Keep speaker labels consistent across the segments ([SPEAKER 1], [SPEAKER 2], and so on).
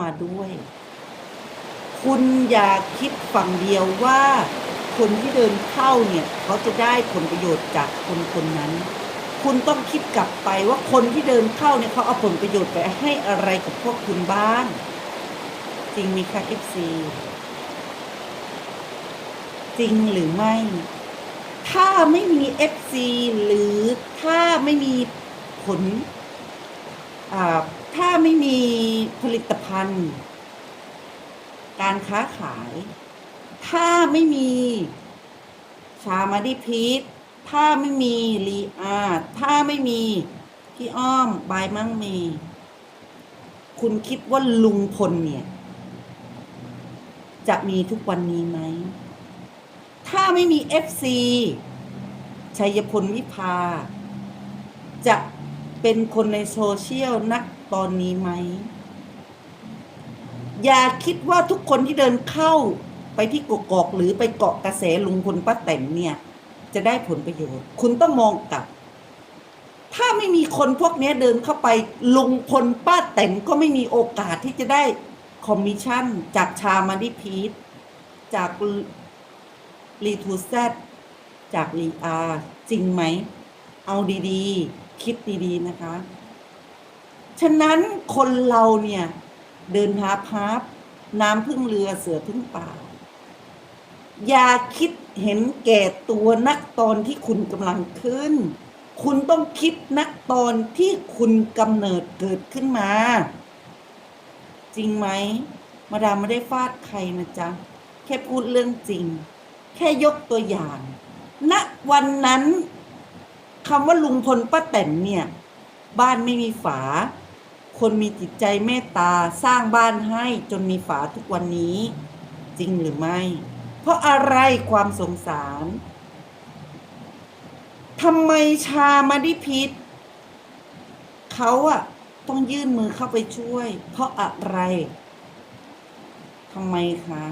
[SPEAKER 1] มาด้วย คุณอย่าคิดฝั่งเดียวว่าคนที่เดินเข้าเนี่ย เขาจะได้ผลประโยชน์จากคนคนนั้น คุณต้องคิดกลับไปว่าคนที่เดินเข้าเนี่ยเขาเอาผลประโยชน์ไปให้อะไรกับพวกคุณบ้างจริงไหมคะ FC จริงหรือไม่ ถ้าไม่มี FC หรือถ้าไม่มีผลอ่า ถ้าไม่มีผลิตภัณฑ์ การค้าขาย ถ้าไม่มีชามาดิพีทถ้าไม่มีลีอาถ้าไม่มีพี่อ้อมบายมั่งมี คุณคิดว่าลุงพลเนี่ย จะมีทุกวันนี้ไหม ถ้าไม่มีเอฟซีชัยพลวิภา จะเป็นคนในโซเชียลนัก ตอนนี้ไหม อย่าคิดว่าทุกคนที่เดินเข้าไปที่กกอกหรือไปเกาะกระแสลุงพลป้าแตนเนี่ย จะได้ผลประโยชน์ คุณต้องมองกลับ ถ้าไม่มีคนพวกนี้เดินเข้าไปลุงพลป้าแตนก็ไม่มีโอกาสที่จะได้คอมมิชชั่น จากชามาดิพีทจากรีทูแซจากรีอาจริงไหม เอาดีๆ คิดดีๆนะคะ ฉะนั้นคนเราเนี่ย เดินหาพับน้ำพึ่งเรือเสือพึ่งป่า อย่าคิดเห็นแก่ตัวนักตอนที่คุณกำลังขึ้น คุณต้องคิดนักตอนที่คุณกำเนิดเกิดขึ้นมา จริงไหม มาดามไม่ได้ฟาดใครนะจ๊ะ แค่พูดเรื่องจริง แค่ยกตัวอย่างณวันนั้นคำว่าลุงพลป้าแตนเนี่ย บ้านไม่มีฝา คนมีจิตใจเมตตาสร้างบ้านให้จนมีฝาทุกวันนี้ จริงหรือไม่ เพราะอะไรความสงสารทำไมชามาดิพิษเขาอะต้องยื่นมือเข้าไปช่วย เพราะอะไรทำไมคะ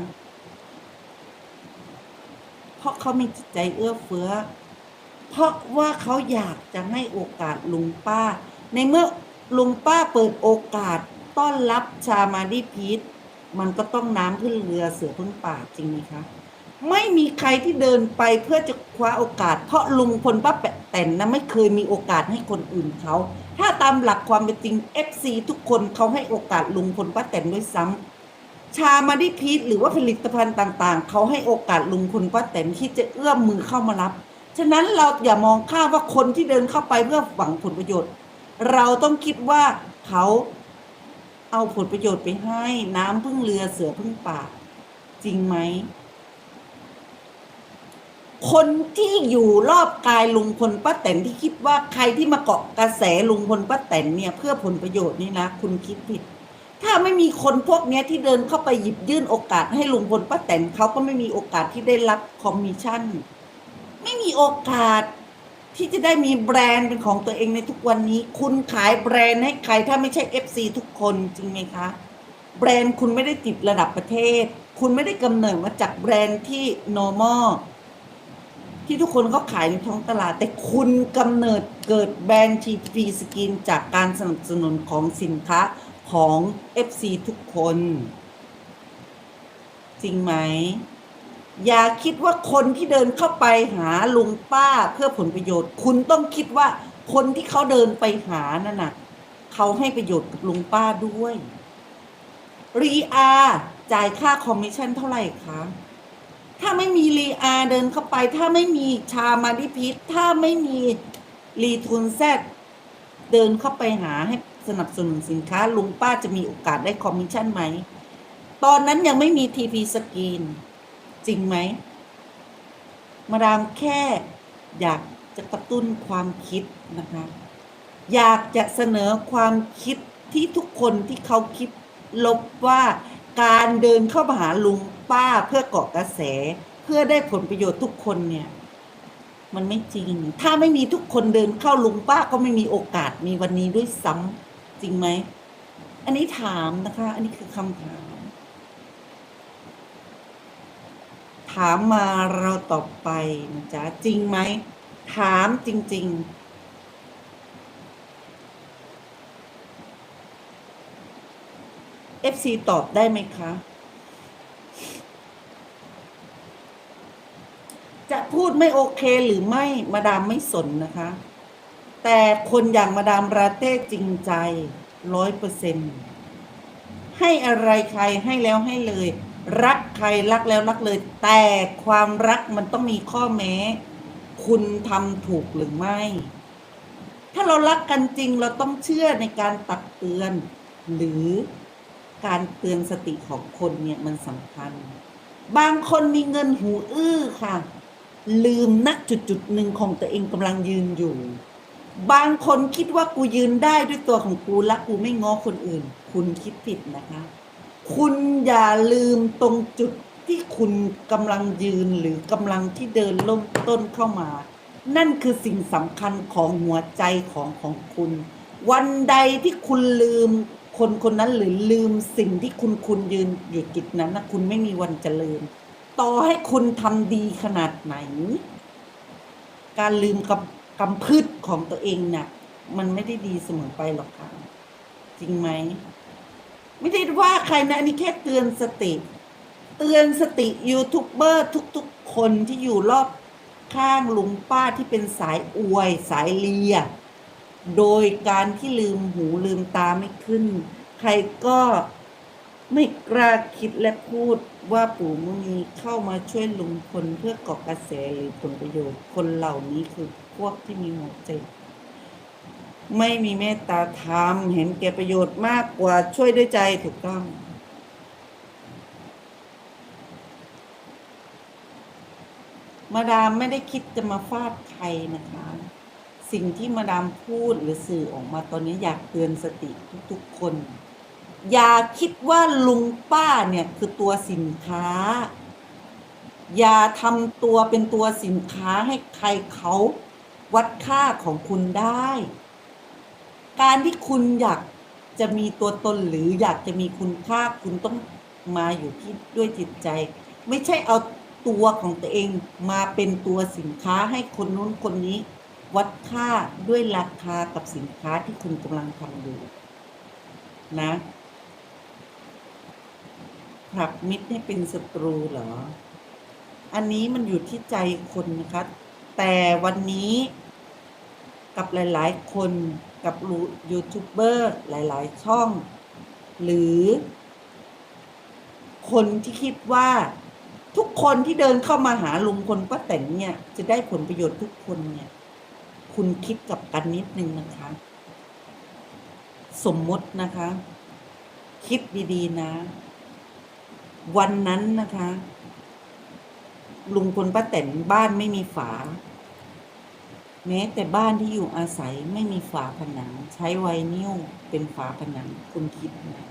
[SPEAKER 1] เพราะเขามีจิตใจเอื้อเฟื้อ เพราะว่าเขาอยากจะให้โอกาสลุงป้า ในเมื่อ ลุงป้าเปิดโอกาสต้อนรับชามาดิพีทมันก็ต้องน้ำขึ้นเรือเสือพึ่งป่าจริงไหมคะไม่มีใครที่เดินไปเพื่อจะคว้าโอกาส เพราะลุงพลป้าแตนนะไม่เคยมีโอกาสให้คนอื่นเขา ถ้าตามหลักความเป็นจริง FC ทุกคนเขาให้โอกาสลุงพลป้าแตนด้วยซ้ำชามาดิพีทหรือว่าผลิตภัณฑ์ต่างๆ เขาให้โอกาสลุงพลป้าแตนที่จะเอื้อมมือเข้ามารับ ฉะนั้นเราอย่ามองข้ามว่าคนที่เดินเข้าไปเพื่อหวังผลประโยชน์ เราต้องคิดว่าเขาเอาผลประโยชน์ไปให้น้ำพึ่งเรือเสือพึ่งป่า จริงไหม คนที่อยู่รอบกายลุงพลป้าแตนที่คิดว่าใครที่มาเกาะกระแสลุงพลป้าแตนเนี่ย เพื่อผลประโยชน์นี่นะคุณคิดผิด ถ้าไม่มีคนพวกนี้ที่เดินเข้าไปหยิบยื่นโอกาสให้ลุงพลป้าแตนเขาก็ไม่มีโอกาสที่ได้รับคอมมิชชั่น ไม่มีโอกาส ที่จะได้มีแบรนด์เป็นของตัวเองในทุกวันนี้ คุณขายแบรนด์ให้ใครถ้าไม่ใช่ FC ทุกคนจริงไหมคะ แบรนด์คุณไม่ได้ติดระดับประเทศ คุณไม่ได้กำเนิดมาจากแบรนด์ที่ normal ที่ทุกคนเขาขายในท้องตลาด แต่คุณกำเนิดเกิดแบรนด์ทีฟีสกินจากการสนับสนุนของสินค้าของ FC ทุกคน จริงไหม อย่าคิดว่าคนที่เดินเข้าไปหาลุงป้าเพื่อผลประโยชน์ คุณต้องคิดว่าคนที่เขาเดินไปหานั่นน่ะเขาให้ประโยชน์กับลุงป้าด้วย รีอาจ่ายค่าคอมมิชชั่นเท่าไหร่คะ ถ้าไม่มีรีอาเดินเข้าไป ถ้าไม่มีชามาดิพิษถ้าไม่มีรีทุนแซดเดินเข้าไปหาให้สนับสนุนสินค้าลุงป้าจะมีโอกาสได้คอมมิชชั่นไหม ตอนนั้นยังไม่มีทีพีสกรีน จริงไหม มาดามแค่อยากจะกระตุ้นความคิดนะคะ อยากจะเสนอความคิดที่ทุกคนที่เขาคิดลบว่าการเดินเข้ามาหาลุงป้าเพื่อเกาะกระแส เพื่อได้ผลประโยชน์ทุกคนเนี่ย มันไม่จริง ถ้าไม่มีทุกคนเดินเข้าลุงป้าก็ไม่มีโอกาสมีวันนี้ด้วยซ้ำจริงไหม อันนี้ถามนะคะ อันนี้คือคำถาม ถามมาเราตอบไปนะจ๊ะจริงไหม ถามจริงๆ FC ตอบได้ไหมคะ จะพูดไม่โอเคหรือไม่ มาดามไม่สนนะคะ แต่คนอย่างมาดามราเต้จริงใจร้อยเปอร์เซ็นให้อะไรใครให้แล้วให้เลย รักใครรักแล้วรักเลย แต่ความรักมันต้องมีข้อแม้ คุณทำถูกหรือไม่ ถ้าเรารักกันจริงเราต้องเชื่อในการตักเตือน หรือการเตือนสติของคนเนี่ยมันสำคัญ บางคนมีเงินหูอื้อค่ะ ลืมณจุดจุดหนึ่งของตัวเองกำลังยืนอยู่ บางคนคิดว่ากูยืนได้ด้วยตัวของกูและกูไม่ง้อคนอื่น คุณคิดผิดนะคะ คุณอย่าลืมตรงจุดที่คุณกำลังยืนหรือกำลังที่เดินล่มต้นเข้ามา นั่นคือสิ่งสำคัญของหัวใจของของคุณ วันใดที่คุณลืมคนคนนั้นหรือลืมสิ่งที่คุณคุณยืนอยู่จุดนั้นนะคุณไม่มีวันเจริญ ต่อให้คุณทำดีขนาดไหน การลืมกำกำพืชของตัวเองนะ่ะมันไม่ได้ดีเสมอไปหรอกค่ะ จริงไหม ไม่ได้ว่าใครนะอันนี้แค่เตือนสติ เตือนสติยูทูบเบอร์ทุกๆ คนที่อยู่รอบข้างลุงป้าที่เป็นสายอวยสายเลีย โดยการที่ลืมหูลืมตาไม่ขึ้น ใครก็ไม่กล้าคิดและพูดว่าปู่มุนีเข้ามาช่วยลุงพลเพื่อก่อกระแสหรือผลประโยชน์ คนเหล่านี้คือพวกที่มีหัวใจ ไม่มีเมตตาธรรม เห็นแก่ประโยชน์มากกว่าช่วยด้วยใจถูกต้อง มาดามไม่ได้คิดจะมาฟาดใครนะคะ สิ่งที่มาดามพูดหรือสื่อออกมาตอนนี้อยากเตือนสติทุกๆคน อย่าคิดว่าลุงป้าเนี่ยคือตัวสินค้า อย่าทำตัวเป็นตัวสินค้าให้ใครเขาวัดค่าของคุณได้ การที่คุณอยากจะมีตัวตนหรืออยากจะมีคุณค่าคุณต้องมาอยู่ที่ด้วยจิตใจ ไม่ใช่เอาตัวของตัวเองมาเป็นตัวสินค้าให้คนนู้นคนนี้ วัดค่าด้วยราคากับสินค้าที่คุณกำลังทำอยู่นะผลักมิตรให้เป็นศัตรูเหรอ อันนี้มันอยู่ที่ใจคนนะคะ แต่วันนี้กับหลาย ๆ คน กับยูทูบเบอร์หลาย ๆ ช่อง หรือคนที่คิดว่าทุกคนที่เดินเข้ามาหาลุงพลป้าแตนเนี่ย จะได้ผลประโยชน์ทุกคนเนี่ย คุณคิดกับกันนิดนึงนะคะ สมมตินะคะ คิดดีๆนะ วันนั้นนะคะ ลุงพลป้าแตนบ้านไม่มีฝา แม้แต่บ้านที่อยู่อาศัยไม่มีฝาผนัง ใช้ไวนิ้วเป็นฝาผนังคุณคิดนะ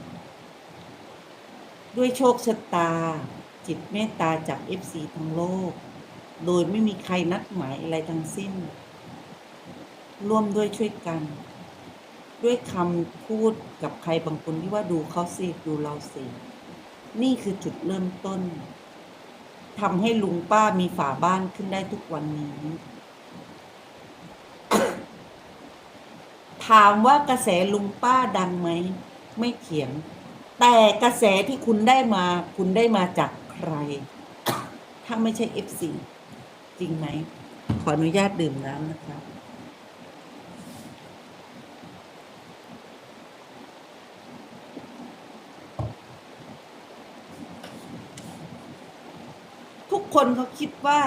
[SPEAKER 1] ด้วยโชคชะตา จิตเมตตาจากเอฟซีทั้งโลก โดยไม่มีใครนัดหมายอะไรทั้งสิ้น ร่วมด้วยช่วยกัน ด้วยคำพูดกับใครบางคนที่ว่าดูเขาสิดูเราสิ นี่คือจุดเริ่มต้นทำให้ลุงป้ามีฝาบ้านขึ้นได้ทุกวันนี้ ถามว่ากระแสลุงป้าดังไหม ไม่เถียง แต่กระแสที่คุณได้มา คุณได้มาจากใคร ถ้าไม่ใช่เอฟซีจริงไหม ขออนุญาตดื่มน้ำนะคะทุกคนเขาคิดว่า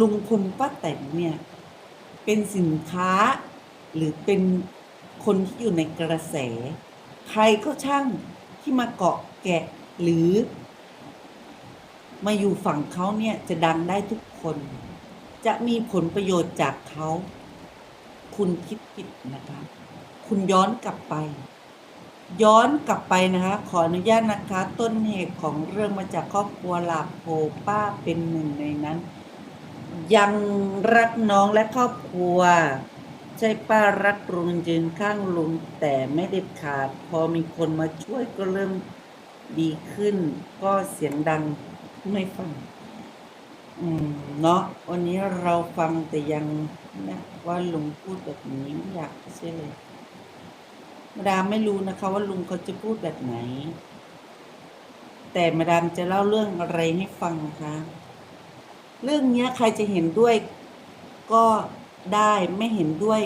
[SPEAKER 1] ลุงพลป้าแตนเนี่ย เป็นสินค้า หรือเป็นคนที่อยู่ในกระแส ใครก็ช่างที่มาเกาะแกะหรือ มาอยู่ฝั่งเขาเนี่ยจะดังได้ทุกคน จะมีผลประโยชน์จากเขา คุณคิดผิดนะคะ คุณย้อนกลับไป ย้อนกลับไปนะคะ ขออนุญาตนะคะ ต้นเหตุของเรื่องมาจากครอบครัวหลาโพป้าเป็นหนึ่งในนั้น ยังรักน้องและครอบครัว ใช่ป้ารักลุงยืนข้างลุงแต่ไม่เด็ดขาด พอมีคนมาช่วยก็เริ่มดีขึ้น ก็เสียงดังไม่ฟัง อืม เนาะวันนี้เราฟังแต่ยังนะว่าลุงพูดแบบนี้ไม่อยากจะเชื่อเลยมาดามไม่รู้นะคะ ว่าลุงเขาจะพูดแบบไหน แต่มาดามจะเล่าเรื่องอะไรให้ฟังนะคะ เรื่องนี้ใครจะเห็นด้วยก็ ได้ไม่เห็นด้วย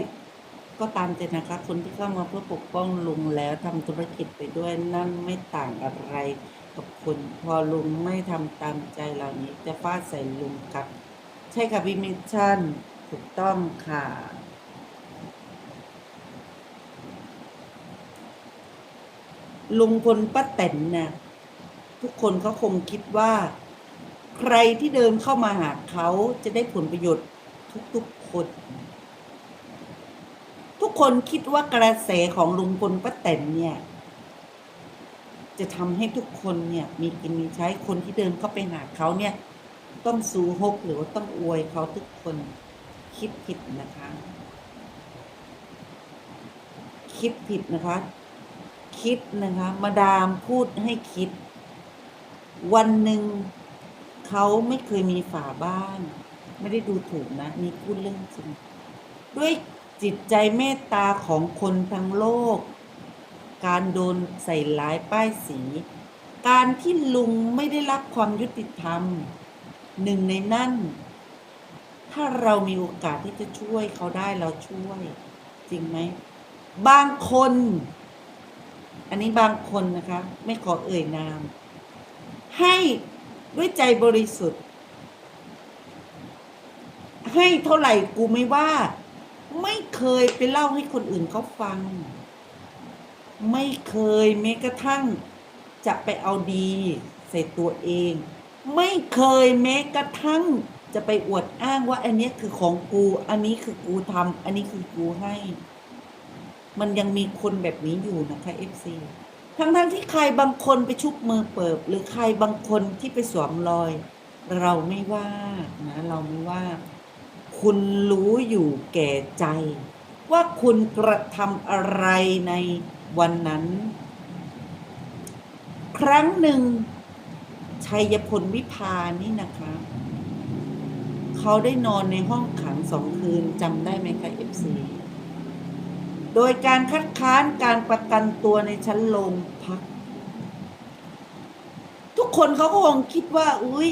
[SPEAKER 1] ก็ตามใจนะคะ คนที่เข้ามาเพื่อปกป้องลุงแล้วทำธุรกิจไปด้วยนั่นไม่ต่างอะไรกับคนพอลุงไม่ทำตามใจเหล่านี้จะฟาดใส่ลุงครับ ใช่ค่ะพี่มิชชั่นถูกต้องค่ะลุงพลป้าแตนเนี่ยทุกคนเขาคงคิดว่า ใครที่เดินเข้ามาหาเขาจะได้ผลประโยชน์ทุกๆ คนทุกคนคิดว่ากระแสของลุงพลป้าแตนเนี่ย จะทำให้ทุกคนเนี่ย มีกินมีใช้คนที่เดินเข้าไปหาเขาเนี่ย ต้องสูฮกหรือว่าต้องอวยเขาทุกคนคิดผิดนะคะ คิดผิดนะคะ คิดนะคะ มาดามพูดให้คิด วันหนึ่งเขาไม่เคยมีฝาบ้าน ไม่ได้ดูถูกนะนี่พูดเรื่องจริง ด้วยจิตใจเมตตาของคนทั้งโลก การโดนใส่ร้ายป้ายสี การที่ลุงไม่ได้รับความยุติธรรม หนึ่งในนั่นถ้าเรามีโอกาสที่จะช่วยเขาได้เราช่วย จริงไหม บางคน อันนี้บางคนนะคะ ไม่ขอเอ่ยนาม ให้ด้วยใจบริสุทธิ์ ให้เท่าไหร่กูไม่ว่า ไม่เคยไปเล่าให้คนอื่นเขาฟัง ไม่เคยแม้กระทั่ง จะไปเอาดีใส่ตัวเอง ไม่เคยแม้กระทั่ง จะไปอวดอ้างว่าอันนี้คือของกู อันนี้คือกูทำอันนี้คือกูให้ มันยังมีคนแบบนี้อยู่นะคะ FC ทั้งทั้งๆที่ใครบางคนไปชุบมือเปิบ หรือใครบางคนที่ไปสวมรอย เราไม่ว่านะเราไม่ว่า คุณรู้อยู่แก่ใจ ว่าคุณกระทำอะไรในวันนั้น ครั้งหนึ่ง ชัยพลวิพานี่นะคะ เขาได้นอนในห้องขังสองคืนจำได้ไหมคะเอฟซีโดยการคัดค้านการประกันตัวในชั้นโรงพัก ทุกคนเขาก็คงคิดว่า อุ้ย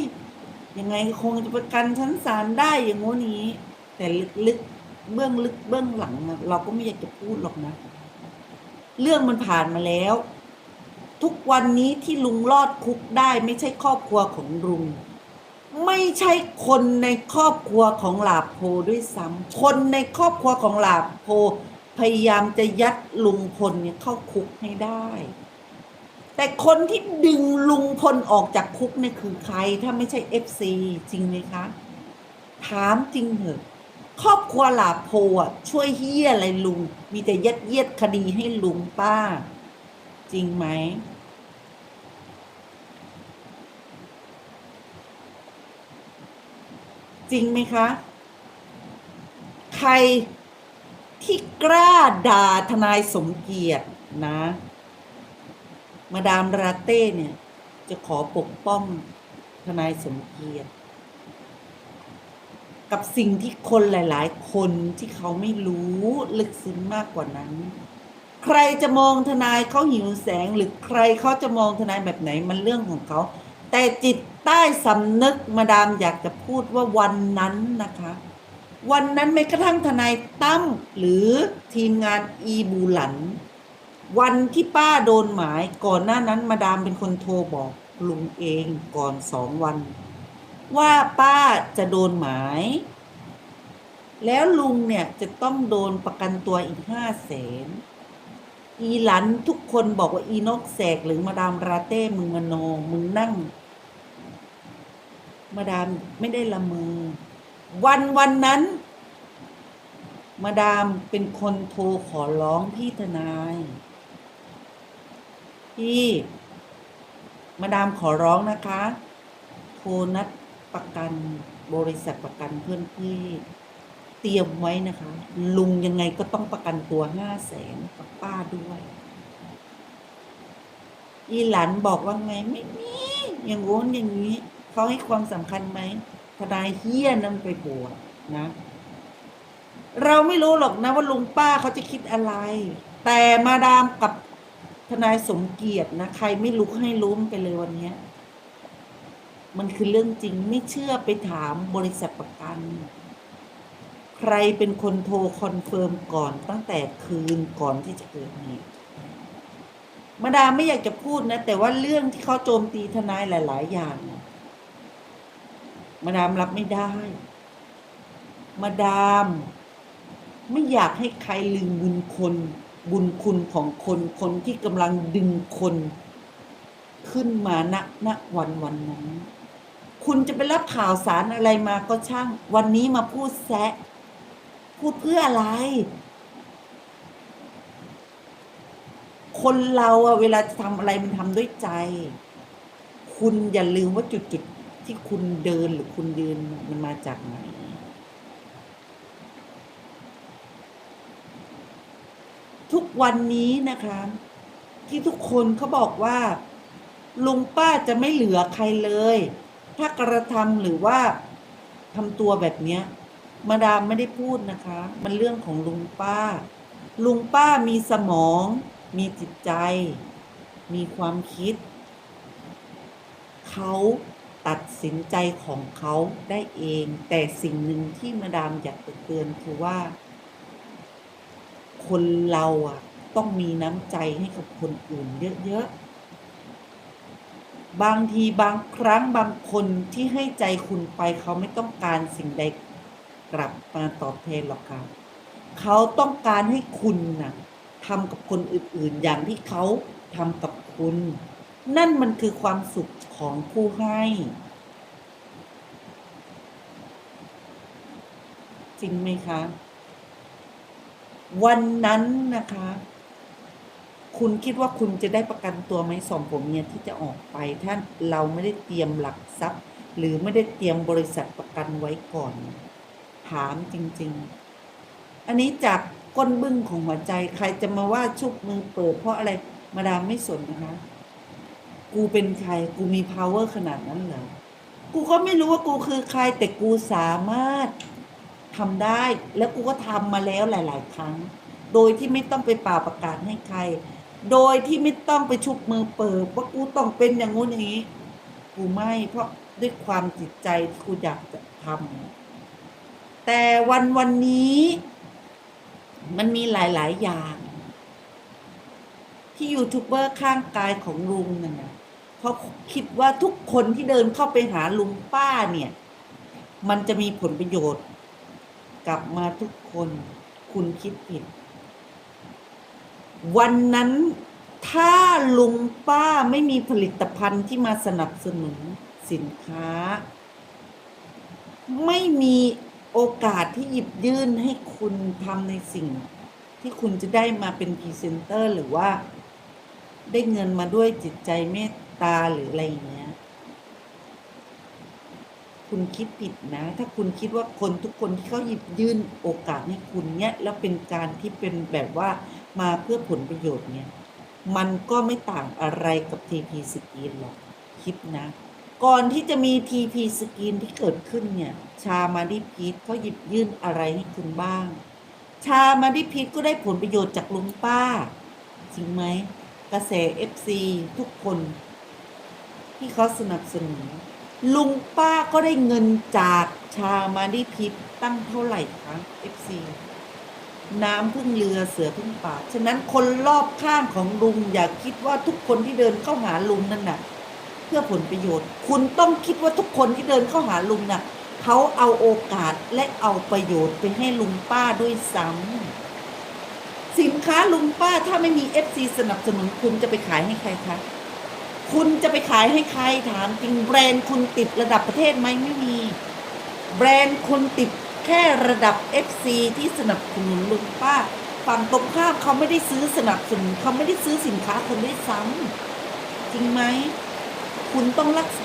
[SPEAKER 1] ยังไงคงจะประกันชั้นศาลได้อย่างงู้นี้ แต่ลึกๆเบื้องลึกเบื้องหลังเราก็ไม่อยากจะพูดหรอกนะ เรื่องมันผ่านมาแล้ว ทุกวันนี้ที่ลุงรอดคุกได้ ไม่ใช่ครอบครัวของลุงไม่ใช่คนในครอบครัวของหลาโพด้วยซ้ำคนในครอบครัวของหลาโพพยายามจะยัดลุงพลเนี่ยเข้าคุกให้ได้ แต่คนที่ดึงลุงพลออกจากคุกเนี่ยคือใคร ถ้าไม่ใช่เอฟซีจริงไหมคะ ถามจริงเถอะ ครอบครัวหลาโพอะช่วยเฮียอะไรลุง มีแต่ยัดเยียดคดีให้ลุงป้า จริงไหมจริงไหมคะ ใครที่กล้าด่าทนายสมเกียรตินะ มาดามราเต้เนี่ย จะขอปกป้องทนายสมเกียรติกับสิ่งที่คนหลาย ๆ คนที่เขาไม่รู้ลึกซึ้งมากกว่านั้น ใครจะมองทนายเขาหิวแสงหรือใครเขาจะมองทนายแบบไหนมันเรื่องของเขา แต่จิตใต้สำนึกมาดามอยากจะพูดว่าวันนั้นนะคะ วันนั้นไม่กระทั่งทนายตั้มหรือทีมงานอีบูหลัน วันที่ป้าโดนหมายก่อนหน้านั้นมาดามเป็นคนโทรบอกลุงเองก่อนสองวัน ว่าป้าจะโดนหมาย แล้วลุงเนี่ยจะต้องโดนประกันตัวอีกห้าแสนอีหลันทุกคนบอกว่าอีนกแสกหรือมาดามราเต้มึงมโนมึงนั่ง มาดามไม่ได้ละมือ วันวันนั้น มาดามเป็นคนโทรขอร้องพี่ทนาย พี่มาดามขอร้องนะคะโทรนัดประกันบริษัทประกันเพื่อนพี่เตรียมไว้นะคะ ลุงยังไงก็ต้องประกันตัวห้าแสนกับป้าด้วย อีหลันบอกว่าไงไม่มีอย่างโน้นอย่างนี้เขาให้ความสำคัญไหมทนายเฮี้ยนั่นไปบวชนะ เราไม่รู้หรอกนะว่าลุงป้าเขาจะคิดอะไร แต่มาดามกับ ทนายสมเกียรตินะ ใครไม่ลุกให้ล้มไปเลยวันนี้มันคือเรื่องจริงไม่เชื่อไปถามบริษัทประกัน ใครเป็นคนโทรคอนเฟิร์มก่อนตั้งแต่คืนก่อนที่จะเกิดเหตุมาดามไม่อยากจะพูดนะ แต่ว่าเรื่องที่เขาโจมตีทนายหลาย ๆ อย่างมาดามรับไม่ได้ มาดาม ไม่อยากให้ใครลืมบุญคน บุญคุณของคนคนที่กำลังดึงคนขึ้นมาณณวันวันนั้น คุณจะไปรับข่าวสารอะไรมาก็ช่าง วันนี้มาพูดแซะ พูดเพื่ออะไร คนเราอะเวลาทำอะไรมันทำด้วยใจ คุณอย่าลืมว่าจุดจุดที่คุณเดินหรือคุณยืนมันมาจากไหน ทุกวันนี้นะคะ ที่ทุกคนเขาบอกว่า ลุงป้าจะไม่เหลือใครเลย ถ้ากระทำหรือว่าทำตัวแบบเนี้ย มาดามไม่ได้พูดนะคะ มันเรื่องของลุงป้า ลุงป้ามีสมอง มีจิตใจ มีความคิด เขาตัดสินใจของเขาได้เอง แต่สิ่งหนึ่งที่มาดามอยากเตือนคือว่า คนเราอะ ต้องมีน้ำใจให้กับคนอื่นเยอะๆ บางทีบางครั้งบางคนที่ให้ใจคุณไปเขาไม่ต้องการสิ่งใดกลับมาตอบแทนหรอกค่ะเขาต้องการให้คุณนะทำกับคนอื่นๆ อย่างที่เขาทำกับคุณ นั่นมันคือความสุขของผู้ให้ จริงไหมคะ วันนั้นนะคะ คุณคิดว่าคุณจะได้ประกันตัวไหมสองผมเนี่ยที่จะออกไปถ้าเราไม่ได้เตรียมหลักทรัพย์ หรือไม่ได้เตรียมบริษัทประกันไว้ก่อน ถามจริง ๆ อันนี้จากก้นบึ้งของหัวใจใครจะมาว่าชุบมือเปิดเพราะอะไรมาดามไม่สนนะคะ กูเป็นใคร กูมี power ขนาดนั้นเหรอ กูก็ไม่รู้ว่ากูคือใครแต่กูสามารถ ทำได้แล้วกูก็ทำมาแล้วหลาย ๆ ครั้ง โดยที่ไม่ต้องไปเป่าประกาศให้ใคร โดยที่ไม่ต้องไปชุบมือเปิดว่ากูต้องเป็นอย่างงู้นอย่างนี้ กูไม่เพราะด้วยความจิตใจที่กูอยากจะทำแต่วันวันนี้ มันมีหลาย ๆ อย่าง ที่ยูทูบเบอร์ข้างกายของลุงนั่นนะเขาคิดว่าทุกคนที่เดินเข้าไปหาลุงป้าเนี่ย มันจะมีผลประโยชน์ กลับมาทุกคนคุณคิดผิด วันนั้นถ้าลุงป้าไม่มีผลิตภัณฑ์ที่มาสนับสนุนสินค้า ไม่มีโอกาสที่หยิบยื่นให้คุณทำในสิ่ง ที่คุณจะได้มาเป็นพรีเซนเตอร์หรือว่า ได้เงินมาด้วยจิตใจเมตตาหรืออะไรอย่างเงี้ย คุณคิดผิดนะ ถ้าคุณคิดว่าคนทุกคนที่เขาหยิบยื่นโอกาสให้คุณเนี่ยแล้วเป็นการที่เป็นแบบว่ามาเพื่อผลประโยชน์เนี่ย มันก็ไม่ต่างอะไรกับ TP สกีนหรอกคิดนะ ก่อนที่จะมี TP สกีนที่เกิดขึ้นเนี่ย ชามาดิพีทเขาหยิบยื่นอะไรให้คุณบ้าง ชามาดิพีทก็ได้ผลประโยชน์จากลุงป้า จริงไหมกระแส FC ทุกคน ที่เขาสนับสนุน ลุงป้าก็ได้เงินจากชามาดิพิษตั้งเท่าไหร่คะ FC น้ำพึ่งเรือเสือพึ่งป่า ฉะนั้นคนรอบข้างของลุงอย่าคิดว่าทุกคนที่เดินเข้าหาลุงนั่นน่ะ เพื่อผลประโยชน์ คุณต้องคิดว่าทุกคนที่เดินเข้าหาลุงน่ะเขาเอาโอกาสและเอาประโยชน์ไปให้ลุงป้าด้วยซ้ำสินค้าลุงป้าถ้าไม่มี FC สนับสนุนคุณจะไปขายให้ใครคะ คุณจะไปขายให้ใครถามจริงแบรนด์คุณติดระดับประเทศไหมไม่มี แบรนด์คุณติดแค่ระดับ FC ที่สนับสนุนลุงป้าฝั่งตรงข้ามเขาไม่ได้ซื้อสนับสนุนเขาไม่ได้ซื้อสินค้าคุณด้วยซ้ำจริงไหม คุณต้องรักษา